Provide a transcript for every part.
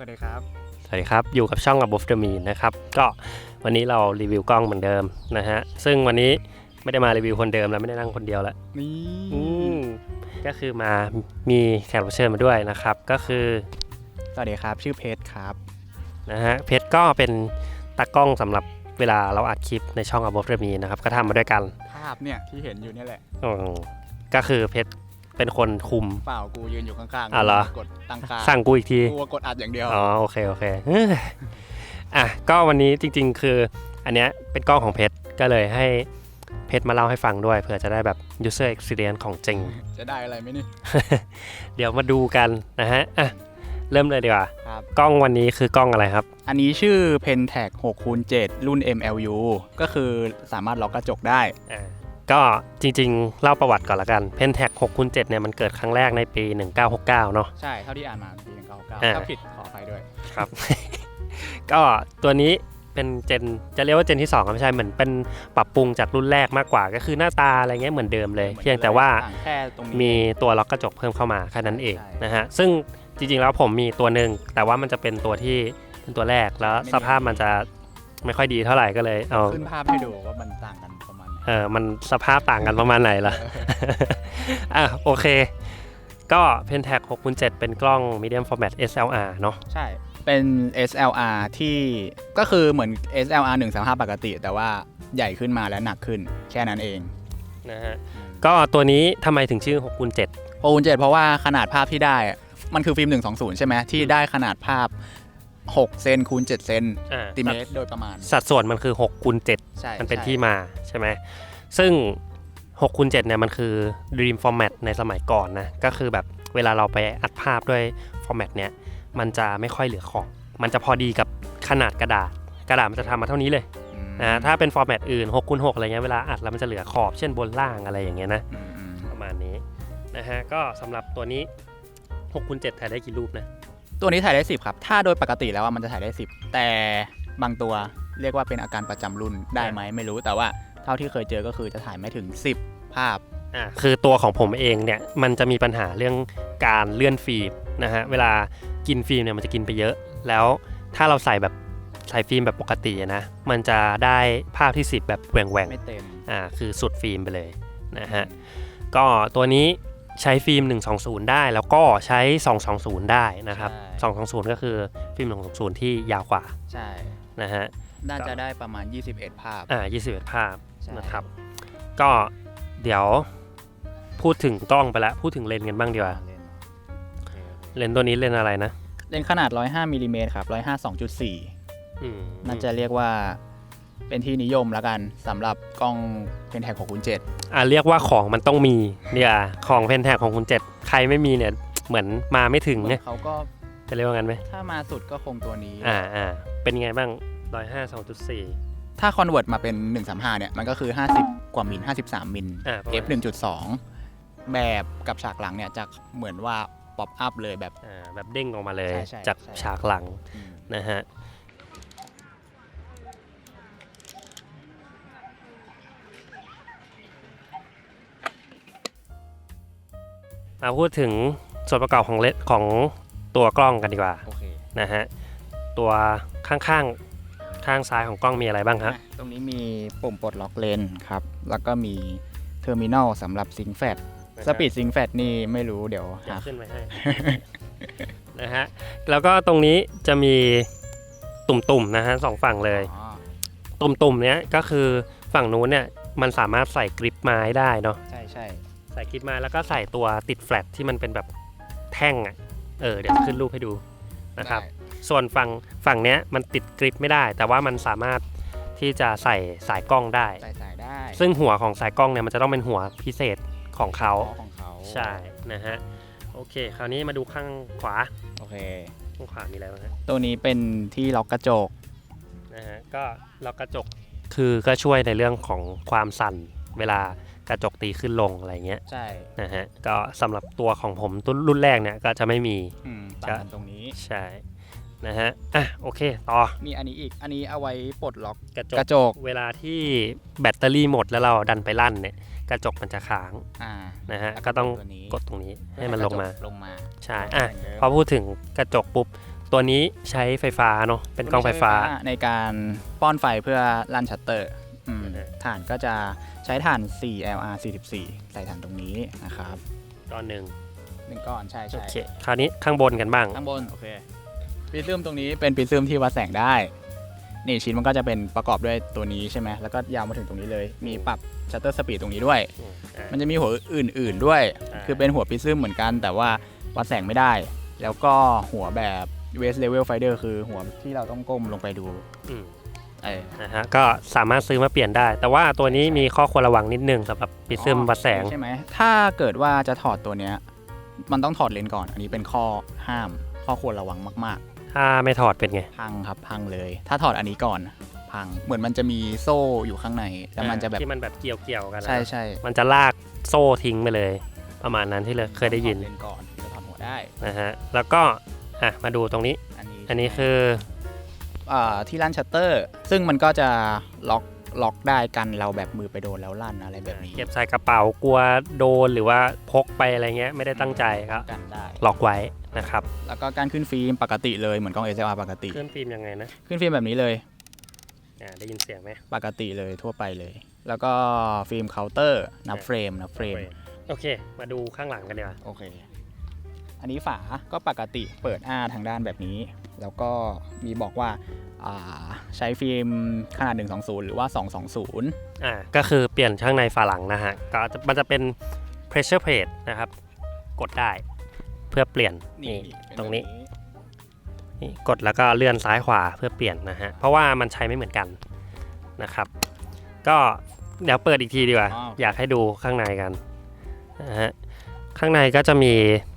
วัสดีครับ สวัสดีครับ อยู่กับช่อง Above the Mean นะครับ ก็วันนี้เรารีวิวกล้องเหมือนเดิมนะฮะ ซึ่งวันนี้ไม่ได้มารีวิวคนเดิมแล้วไม่ได้นั่งคนเดียวแล้วนี่อืมก็คือมามีแขกรับเชิญมาด้วยนะครับ ก็คือสวัสดีครับ ชื่อเพชรครับนะฮะเพชรก็เป็นตากล้องสำหรับเวลาเราอัดคลิปในช่อง Above the Mean นะครับ ก็ทำมาด้วยกัน ภาพเนี่ยที่เห็นอยู่เนี่ยแหละอืมก็คือเพชร เป็นคนคุม เปล่ากูยืนอยู่ข้างๆอะเหรอ กดตั้งค่าสั่งกูอีกที กูกดอัดอย่างเดียว อ๋อโอเคโอเคเอ้ยอะก็วันนี้จริง ๆ คืออันเนี้ยเป็นกล้องของเพชรก็เลยให้เพชรมาเล่าให้ฟังด้วยเผื่อจะได้แบบ user experience ของจริง จะได้อะไรไหมนี่ เดี๋ยวมาดูกันนะฮะอะเริ่มเลยดีกว่าครับ กล้องวันนี้คือกล้องอะไรครับ อันนี้ชื่อ Pentax 6คูณ7รุ่น MLU ก็คือสามารถล็อกกระจกได้ อ่า ก็จริงๆ เล่าประวัติก่อนละกัน Pentax 6คูณ7เนี่ยมันเกิดครั้งแรกในปี 1969 เนาะใช่ เท่าที่อ่านมาปี 1969อ่าถ้าผิดขออภัยด้วยครับ ก็ตัวนี้เป็นเจนจะเรียกว่าเจนที่2ก็ไม่ใช่เหมือนเป็นปรับปรุงจากรุ่นแรกมากกว่า ก็คือหน้าตาอะไรเงี้ยเหมือนเดิมเลย เพียงแต่ว่าต่งแค่ตรงนี้มีตัวล็อกกระจกเพิ่มเข้ามาแค่นั้นเองใช่นะฮะซึ่งจริงๆแล้วผมมีตัวหนึ่งแต่ว่ามันจะเป็นตัวที่เป็นตัวแรกแล้วสภาพมันจะไม่ค่อยดีเท่าไหร่ก็เลยเอาขึ้นภาพให้ดูว่ามันต่างกัน ออมันสภาพต่างกันประมาณไหนล่ะ อะโอเค ก็ Pentax 6 x 7เป็นกล้อง medium format SLR เนาะใช่ เป็น SLR ที่ก็คือเหมือน SLR 135 ปกติ แต่ว่าใหญ่ขึ้นมาและหนักขึ้น แค่นั้นเองนะฮะก็ตัวนี้ทำไมถึงชื่อ6 x 7โอ้เจ็ดเพราะว่าขนาดภาพที่ได้อะมันคือฟิล์ม120 ใช่ไหมที่ได้ขนาดภาพ 6 เซนคูณ7เซนอ่า ติเมตรโดยประมาณ สัดส่วนมันคือ6คูณ7ใช่มันเป็นใช่ ที่มาใช่ไหมซึ่ง6คูณ7เนี่ยมันคือ Dream Format ในสมัยก่อนนะ ก็คือแบบเวลาเราไปอัดภาพด้วย Format เนี่ย มันจะไม่ค่อยเหลือขอบ มันจะพอดีกับขนาดกระดาษ กระดาษมันจะทำมาเท่านี้เลยอืมนะถ้าเป็น Format อื่น6คูณ6อะไรเงี้ยเวลาอัดแล้วมันจะเหลือขอบเช่นบนล่างอะไรอย่างเงี้ยนะ อืมอืมประมาณนี้นะฮะก็สำหรับตัวนี้6คูณ7ถ่ายได้กี่รูปนะ ตัวนี้ถ่ายได้ 10 ครับ ถ้าโดยปกติแล้วอะมันจะถ่ายได้ 10 แต่บางตัวเรียกว่าเป็นอาการประจำรุ่นได้ไหมไม่รู้แต่ว่าเท่าที่เคยเจอก็คือจะถ่ายไม่ถึง 10 ภาพอะคือตัวของผมเองเนี่ยมันจะมีปัญหาเรื่องการเลื่อนฟิล์มนะฮะเวลากินฟิล์มเนี่ยมันจะกินไปเยอะ แล้วถ้าเราใส่แบบใส่ฟิล์มแบบปกติอะนะมันจะได้ภาพที่ 10 แบบแหว่งแหว่งไม่เต็มๆอ่าคือสุดฟิล์มไปเลยนะฮะก็ตัวนี้ ใช้ฟิล์ม 120 ได้ แล้วก็ใช้ 220 ได้นะครับ220 ก็คือฟิล์ม 120 ที่ยาวกว่าใช่ นะฮะ น่าจะได้ประมาณ 21 ภาพอ่า21 ภาพใช่นะครับ ก็เดี๋ยวพูดถึงกล้องไปแล้ว พูดถึงเลนส์กันบ้างดีกว่า เลนส์โอเคโอเคเลนส์ตัวนี้เลนส์อะไรนะ เลนส์ขนาด 105มิลลิเมตรครับ105 2.4 อืมน่าจะเรียกว่า เป็นที่นิยมแล้วกันสำหรับกล้องเป็นแท็กของคุณเจ็ดอ่าเรียกว่าของมันต้องมีเนี่ยของเพนแท็กของคุณเจ็ดใครไม่มีเนี่ยเหมือนมาไม่ถึงเนี่ยเขาก็จะเรียกว่างั้นไหมถ้ามาสุดก็คงตัวนี้ อ่าอ่าเป็นไงบ้างร้อยห้าสองจุดสี่ถ้าคอนเวิร์ตมาเป็น 135 เนี่ย มันก็คือ 50 กว่ามิล 53 มิลอ่าประมาณ f 1.2 แบบกับฉากหลังเนี่ยจะเหมือนว่าป๊อปอัพเลยแบบอ่าแบบเด้งออกมาเลยใช่ใช่จากใช่ฉากหลังอืมนะฮะ มาพูดถึงส่วนประกอบของเลนส์ของตัวกล้องกันดีกว่า โอเคนะฮะ ตัวข้างๆ ข้างซ้ายของกล้องมีอะไรบ้างครับ อะตรงนี้มีปุ่มปลดล็อกเลนส์ครับ แล้วก็มีเทอร์มินอลสำหรับซิงแฟตสปีดซิงแฟตนี่ไม่รู้เดี๋ยวเดี๋ยวหาขึ้นไว้ให้ นะฮะ แล้วก็ตรงนี้จะมีตุ่มๆนะฮะสองฝั่งเลย อ๋อตุ่มๆเนี้ยก็คือฝั่งนู้นเนี่ยมันสามารถใส่กริปไม้ได้เนาะ ใช่ใช่ ใส่กริปไม้แล้วก็ใส่ตัวติดแฟลตที่มันเป็นแบบแท่งอะเออเดี๋ยวจะขึ้นรูปให้ดูนะครับได้ส่วนฝั่งฝั่งเนี้ยมันติดกริปไม่ได้ แต่ว่ามันสามารถที่จะใส่สายกล้องได้ ใส่สายได้ซึ่งหัวของสายกล้องเนี่ยมันจะต้องเป็นหัวพิเศษของเขาล้อของเขาใช่นะฮะโอเค คราวนี้มาดูข้างขวาโอเค ข้างขวามีอะไรบ้างฮะตัวนี้เป็นที่ล็อกกระจก นะฮะก็ล็อกกระจกคือก็ช่วยในเรื่องของความสั่นเวลา กระจกตีขึ้นลงอะไรเงี้ยใช่นะฮะก็สำหรับตัวของผมรุ่นรุ่นแรกเนี่ยก็จะไม่มีอืมต่างกันตรงนี้ใช่นะฮะ อะ โอเค ต่อ มีอันนี้อีก อันนี้เอาไว้ปลดล็อกกระจกกระจก เวลาที่แบตเตอรี่หมดแล้วเราดันไปลั่นเนี่ย กระจกมันจะค้าง อ่า นะฮะแล้วก็ต้องตัวนี้กดตรงนี้ให้มันลงมา ลงมา ใช่ อะเหมือนเดิมพอพูดถึงกระจกปุ๊บ ตัวนี้ใช้ไฟฟ้าเนาะ เป็นกล้องไฟฟ้า ในการป้อนไฟเพื่อลั่นชัตเตอร์ อืมอือฮึฐานก็จะใช้ฐาน 4LR 44 ใส่ฐานตรงนี้นะครับก้อนหนึ่งหนึ่งก้อนใช่โอใช่เคคราวนี้ข้างบนกันบ้าง ข้างบน โอเคปีซึมตรงนี้เป็นปีซึมที่วัดแสงได้ นี่ชิ้นมันก็จะเป็นประกอบด้วยตัวนี้ใช่ไหมแล้วก็ยาวมาถึงตรงนี้เลย มีปรับชัตเตอร์สปีดตรงนี้ด้วยอ่ามันจะมีหัวอื่น ๆด้วย อ่า คือเป็นหัวปีซึมเหมือนกัน แต่ว่าวัดแสงไม่ได้ แล้วก็หัวแบบ West Level Finder คือหัวที่เราต้องก้มลงไปดู อืม เออนะฮะก็สามารถซื้อมาเปลี่ยนได้ แต่ว่าตัวนี้มีข้อควรระวังนิดนึงสำหรับปิซึมวัดแสง ใช่ไหมถ้าเกิดว่าจะถอดตัวเนี้ยมันต้องถอดเลนส์ก่อน อันนี้เป็นข้อห้าม ข้อควรระวังมากถ้าไม่ถอดเป็นไง ๆ พังครับพังเลย ถ้าถอดอันนี้ก่อน พังเหมือนมันจะมีโซ่อยู่ข้างในแล้วมันจะแบบที่มันแบบเกี่ยวเกี่ยวๆกันนะใช่ใช่มันจะลากโซ่ทิ้งไปเลย ประมาณนั้นที่เลยเคยได้ยินถอเลนส์ก่อนถึงจะถอดหัวได้ นะฮะแล้วก็อะมาดูตรงนี้ อันนี้อันนี้คืออ่า ที่ลั่นชัตเตอร์ ซึ่งมันก็จะล็อกล็อกได้กันเราแบบมือไปโดนแล้วลั่นอะไรแบบนี้เก็บใส่กระเป๋ากลัวโดนหรือว่าพกไปอะไรเงี้ยไม่ได้ตั้งใจก็กันได้ล็อกไว้นะครับแล้วก็การขึ้นฟิล์มปกติเลยเหมือนกล้อง SLR ปกติเครื่องฟิล์มยังไงนะขึ้นฟิล์มแบบนี้เลยอ่าได้ยินเสียงไหมปกติเลยทั่วไปเลย แล้วก็ฟิล์มเคาน์เตอร์นับเฟรมนับเฟรมโอเค มาดูข้างหลังกันดีกว่าโอเค อันนี้ฝาก็ปกติเปิดอ้าทางด้านแบบนี้ แล้วก็มีบอกว่าอ่าใช้ฟิล์มขนาด 120 หรือว่า 220อ่าก็คือเปลี่ยนข้างในฝาหลังนะฮะก็จะมันจะเป็น pressure plate นะครับ กดได้เพื่อเปลี่ยนนี่เป็ตรงนี้แบบนี่กดแล้วก็เลื่อนซ้ายขวาเพื่อเปลี่ยนนะฮะ เพราะว่ามันใช้ไม่เหมือนกันนะครับ ก็เดี๋ยวเปิดอีกทีดีกว่า อยากให้ดูข้างในกันนะฮะ ข้างในก็จะมี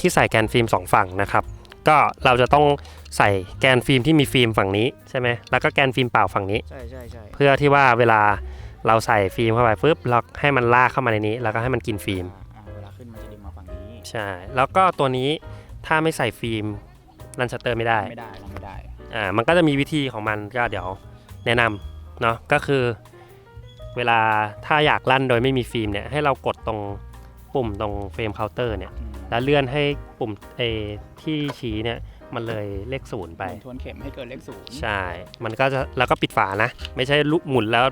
ที่ใส่แกนฟิล์มสองฝั่งนะครับ ก็เราจะต้องใส่แกนฟิล์มที่มีฟิล์มฝั่งนี้ใช่ไหมแล้วก็แกนฟิล์มเปล่าฝั่งนี้ ใช่ใช่ใช่เพื่อที่ว่าเวลาเราใส่ฟิล์มเข้าไปปุ๊บเราให้มันลากเข้ามาในนี้ แล้วก็ให้มันกินฟิล์ม อ่าเวลาขึ้นมันจะดึงมาฝั่งนี้ใช่ แล้วก็ตัวนี้ถ้าไม่ใส่ฟิล์มรันชัตเตอร์ไม่ได้ ไม่ได้เราไม่ได้อ่า มันก็จะมีวิธีของมันก็เดี๋ยวแนะนำเนาะ ก็คือเวลาถ้าอยากลั่นโดยไม่มีฟิล์มเนี่ยให้เรากดตรง ปุ่มตรงเฟรมเคาน์เตอร์เนี่ยอืมแล้วเลื่อนให้ปุ่มเอที่ชี้เนี่ยมันเลยเลขศูนย์ไปหมุนทวนเข็มให้เกิดเลขศูนย์ใช่ มันก็จะแล้วก็ปิดฝานะ ไม่ใช่ลุกหมุนแล้ว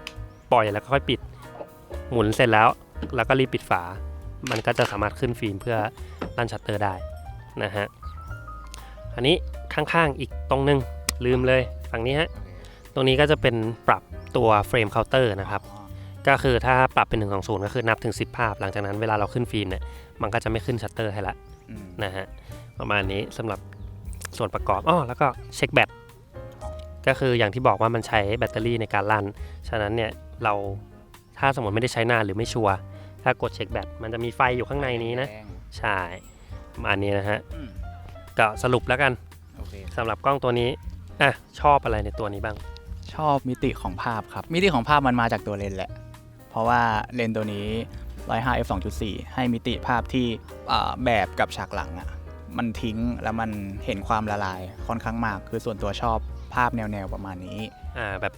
ปล่อยแล้วก็ค่อยปิด หมุนเสร็จแล้ว แล้วก็รีบปิดฝา มันก็จะสามารถขึ้นฟิล์มเพื่อลั่นชัตเตอร์ได้นะฮะ อันนี้ข้างๆอีกตรงนึงลืมเลยฝั่งนี้ฮะโอเคตรงนี้ก็จะเป็นปรับตัวเฟรมเคาน์เตอร์นะครับอ๋อ ก็คือถ้าปรับเป็น1 2 0ก็คือนับถึง 10 ภาพ หลังจากนั้นเวลาเราขึ้นฟิล์มเนี่ยมันก็จะไม่ขึ้นชัตเตอร์ให้ละอืมนะฮะประมาณนี้สำหรับส่วนประกอบอ้อแล้วก็เช็คแบตก็คืออย่างที่บอกว่ามันใช้แบตเตอรี่ในการลั่น ฉะนั้นเนี่ยเราถ้าสมมติไม่ได้ใช้นานหรือไม่ชัวร์ถ้ากดเช็คแบตมันจะมีไฟอยู่ข้างในนี้นะแดงใช่ประมาณนี้นะฮะอืมก็สรุปแล้วกันโอเคสำหรับกล้องตัวนี้อะชอบอะไรในตัวนี้บ้าง ชอบมิติของภาพครับ มิติของภาพมันมาจากตัวเลนส์แหละ เพราะว่าเลนส์ตัวนี้ 105 f 2.4 ให้มิติภาพที่อ่าแบบกับฉากหลังอะ่ะมันทิ้งแล้วมันเห็นความละลายค่อนข้างมาก คือส่วนตัวชอบภาพแนวๆประมาณนี้ อ่าแบบ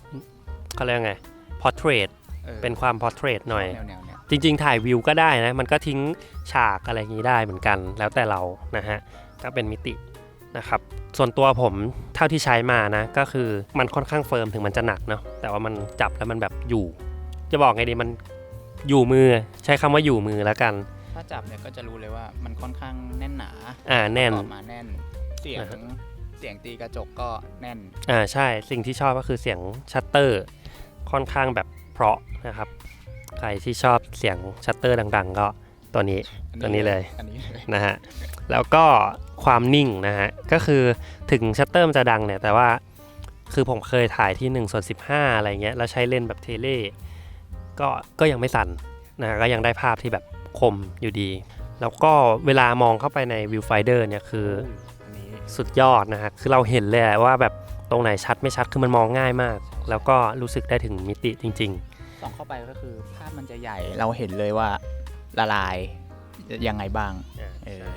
เขาเรียกไง portrait ออเป็นความ portrait หน่อยแนวๆเนี่ยจริงๆ ถ่ายวิวก็ได้นะ มันก็ทิ้งฉากอะไรอย่างนี้ได้เหมือนกัน แล้วแต่เรานะฮะก็เป็นมิตินะครับ ส่วนตัวผมเท่าที่ใช้มานะ ก็คือมันค่อนข้างเฟิร์มถึงมันจะหนักเนาะแต่ว่ามันจับแล้วมันแบบอยู่ จะบอกไงดีมันอยู่มือใช้คำว่าอยู่มือแล้วกัน ถ้าจับเนี่ยก็จะรู้เลยว่ามันค่อนข้างแน่นหนาอ่าแน่นออกมาแน่น เสียงนะฮะ เสียงตีกระจกก็แน่น อ่าใช่สิ่งที่ชอบก็คือเสียงชัตเตอร์ ค่อนข้างแบบเพราะนะครับ ใครที่ชอบเสียงชัตเตอร์ดังๆ ก็ตัวนี้ ตัวนี้เลย อันนี้เลยนะฮะแล้วก็ความนิ่งนะฮะก็คือถึงชัตเตอร์มันจะดังเนี่ยแต่ว่าคือผมเคยถ่ายที่1ส่วน15 อะไรเงี้ยแล้วใช้เลนส์แบบเทเล ก็ก็ยังไม่สั่นนะฮะก็ยังได้ภาพที่แบบคมอยู่ดี แล้วก็เวลามองเข้าไปในวิวไฟเดอร์เนี่ยคืออันนี้สุดยอดนะฮะคือเราเห็นเลยว่าแบบตรงไหนชัดไม่ชัดคือมันมองง่ายมาก แล้วก็รู้สึกได้ถึงมิติจริง ๆ ส่องเข้าไปก็คือภาพมันจะใหญ่เราเห็นเลยว่าละลายยังไงบ้างเออ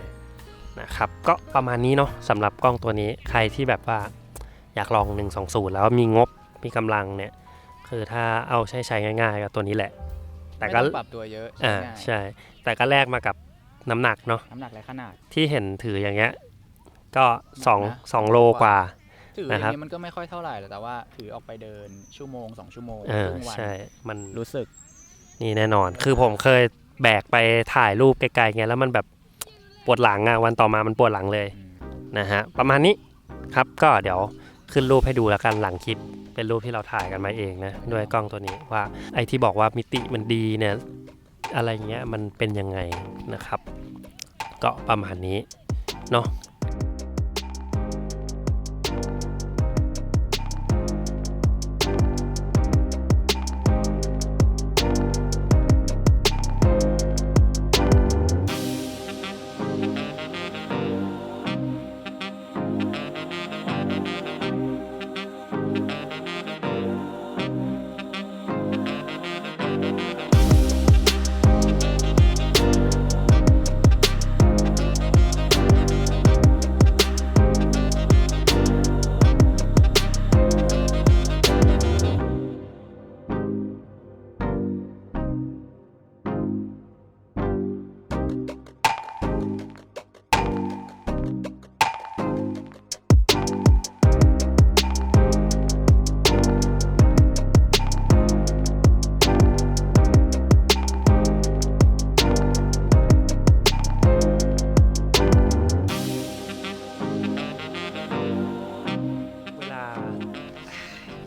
นะครับก็ประมาณนี้เนาะสำหรับกล้องตัวนี้ใครที่แบบว่าอยากลอง 120 แล้วมีงบมีกำลังเนี่ย คือถ้าเอาใช้ใช้ง่ายๆก็ตัวนี้แหละ แต่ไม่ก็ต้องปรับตัวเยอะใช้อ่าง่ายใช่ แต่ก็แลกมากับน้ำหนักเนาะน้ำหนักและขนาด ที่เห็นถืออย่างเงี้ยก็สองหนักนะ สองโลกว่า ถืออย่านะครับงนี้มันก็ไม่ค่อยเท่าไหร่หรอกแต่ว่าถือออกไปเดินชั่วโมงสองชั่วโมงเอคอรึ่งวันใช่มันรู้สึกนี่แน่นอน คือผมเคยแบกไปถ่ายรูปไกลๆไงแล้วมันแบบปวดหลังอะวันต่อมามันปวดหลังเลย อืมนะฮะประมาณนี้ครับก็เดี๋ยวขึ้นรูปให้ดูแล้วกันหลังคลิป เป็นรูปที่เราถ่ายกันมาเองนะด้วยกล้องตัวนี้ว่าไอ้ที่บอกว่ามิติมันดีเนี่ยอะไรเงี้ยมันเป็นยังไงนะครับ ก็ประมาณนี้เนาะ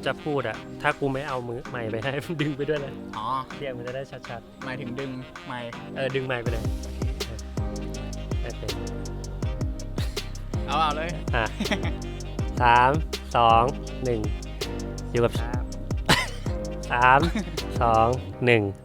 จะพูดอะถ้ากูไม่เอามือไม้ไปให้ดึงไปด้วยเลยอ๋อ เสียงมันจะได้ชัดหมายถึงดึงไมค์ๆ เออดึงไม้ไปเลยโอเคเอาเอาเลย อะสามสองหนึ่งอยู่กับชาบสามสองหนึ่ง